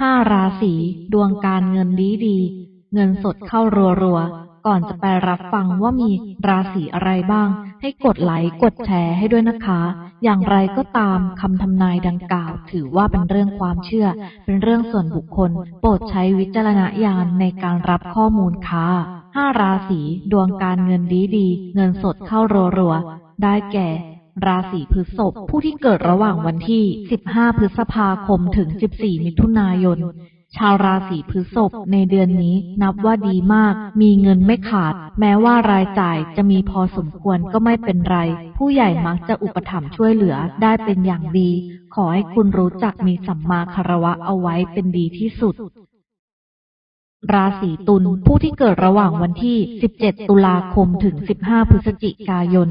ห้าราศีดวงการเงินดีดี เงินสดเข้ารัวๆ ก่อนจะไปรับฟังว่ามีราศีอะไรบ้าง ให้กดไลค์กดแชร์ให้ด้วยนะคะ อย่างไรก็ตามคำทำนายดังกล่าว ถือว่าเป็นเรื่องความเชื่อ เป็นเรื่องส่วนบุคคล โปรดใช้วิจารณญาณในการรับข้อมูลค่ะห้าราศีดวงการเงินดีดี เงินสดเข้ารัวๆ ได้แก่ ราศีพฤษภผู้ที่เกิดระหว่างวันที่ 15 พฤษภาคมถึง 14 มิถุนายน ชาวราศีพฤษภในเดือนนี้นับว่าดีมาก มีเงินไม่ขาด แม้ว่ารายจ่ายจะมีพอสมควรก็ไม่เป็นไร ผู้ใหญ่มักจะอุปถัมภ์ช่วยเหลือได้เป็นอย่างดี ขอให้คุณรู้จักมีสัมมาคารวะเอาไว้เป็นดีที่สุดราศีตุลผู้ที่เกิดระหว่างวันที่ 17 ตุลาคมถึง 15 พฤศจิกายน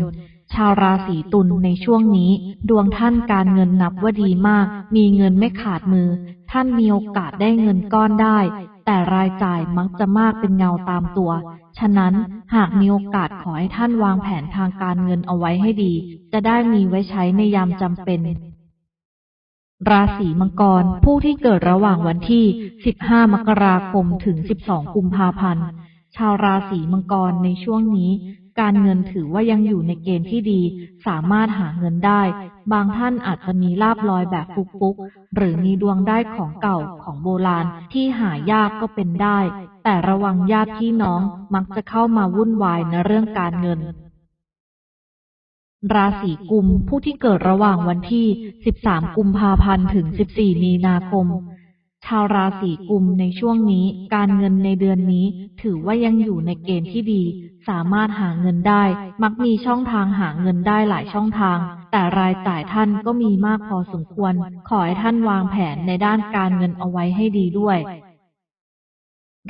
ชาวราศีตุลในช่วงนี้ ดวงท่านการเงินนับว่าดีมาก มีเงินไม่ขาดมือ ท่านมีโอกาสได้เงินก้อนได้ แต่รายจ่ายมักจะมากเป็นเงาตามตัว ฉะนั้นหากมีโอกาสขอให้ท่านวางแผนทางการเงินเอาไว้ให้ดี จะได้มีไว้ใช้ในยามจำเป็นราศีมังกร ผู้ที่เกิดระหว่างวันที่ 15 มกราคม ถึง 12 กุมภาพันธ์ ชาวราศีมังกรในช่วงนี้ การเงินถือว่ายังอยู่ในเกณฑ์ที่ดี สามารถหาเงินได้ บางท่านอาจจะมีลาบลอยแบบฟุกๆ หรือมีดวงได้ของเก่าของโบราณที่หายากก็เป็นได้ แต่ระวังญาติพี่น้องมักจะเข้ามาวุ่นวายในเรื่องการเงิน ราศีกุมผู้ที่เกิดระหว่างวันที่ 13 กุมภาพันธ์ถึง 14 มีนาคม ชาวราศีกุมในช่วงนี้ การเงินในเดือนนี้ ถือว่ายังอยู่ในเกณฑ์ที่ดี สามารถหาเงินได้ มักมีช่องทางหาเงินได้หลายช่องทาง แต่รายจ่ายท่านก็มีมากพอสมควร ขอให้ท่านวางแผนในด้านการเงินเอาไว้ให้ดีด้วย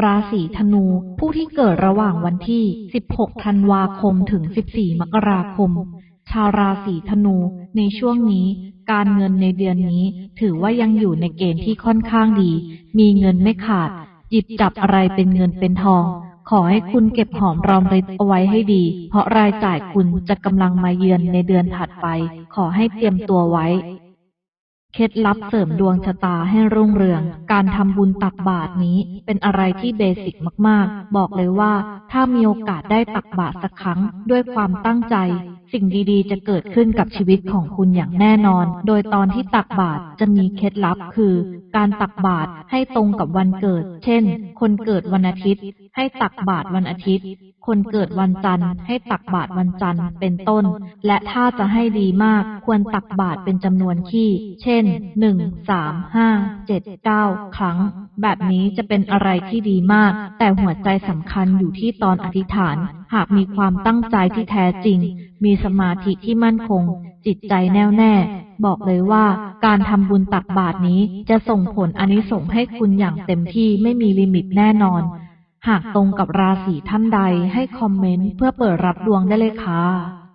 ราศีธนู ผู้ที่เกิดระหว่างวันที่ 16 ธันวาคม ถึง 14 มกราคม ชาวราศีธนูในช่วงนี้ การเงินในเดือนนี้ ถือว่ายังอยู่ในเกณฑ์ที่ค่อนข้างดี มีเงินไม่ขาด หยิบจับอะไรเป็นเงินเป็นทอง ขอให้คุณเก็บหอมรอมริบเอาไว้ให้ดี เพราะรายจ่ายคุณจะกำลังมาเยือนในเดือนถัดไป ขอให้เตรียมตัวไว้ เคล็ดลับเสริมดวงชะตาให้รุ่งเรือง การทำบุญตักบาตรนี้ เป็นอะไรที่เบสิกมากๆ บอกเลยว่า ถ้ามีโอกาสได้ตักบาตรสักครั้งด้วยความตั้งใจ สิ่งดีๆ จะเกิดขึ้นกับชีวิตของคุณอย่างแน่นอน โดยตอนที่ตักบาตรจะมีเคล็ดลับคือ การตักบาตรให้ตรงกับวันเกิด เช่น คนเกิดวันอาทิตย์ ให้ตักบาตรวันอาทิตย์ คนเกิดวันจันทร์ให้ตักบาตรวันจันทร์เป็นต้น และถ้าจะให้ดีมาก ควรตักบาตรเป็นจำนวนขี้ เช่นหนึ่งสามห้าเจ็ดเก้าครั้ง แบบนี้จะเป็นอะไรที่ดีมาก แต่หัวใจสำคัญอยู่ที่ตอนอธิษฐาน หากมีความตั้งใจที่แท้จริง มีสมาธิที่มั่นคง จิตใจแน่วแน่ บอกเลยว่าการทำบุญตักบาตรนี้จะส่งผลอนิสงส์ให้คุณอย่างเต็มที่ไม่มีลิมิตแน่นอน หากตรงกับราศีท่านใดให้คอมเมนต์เพื่อเปิดรับดวงได้เลยค่ะ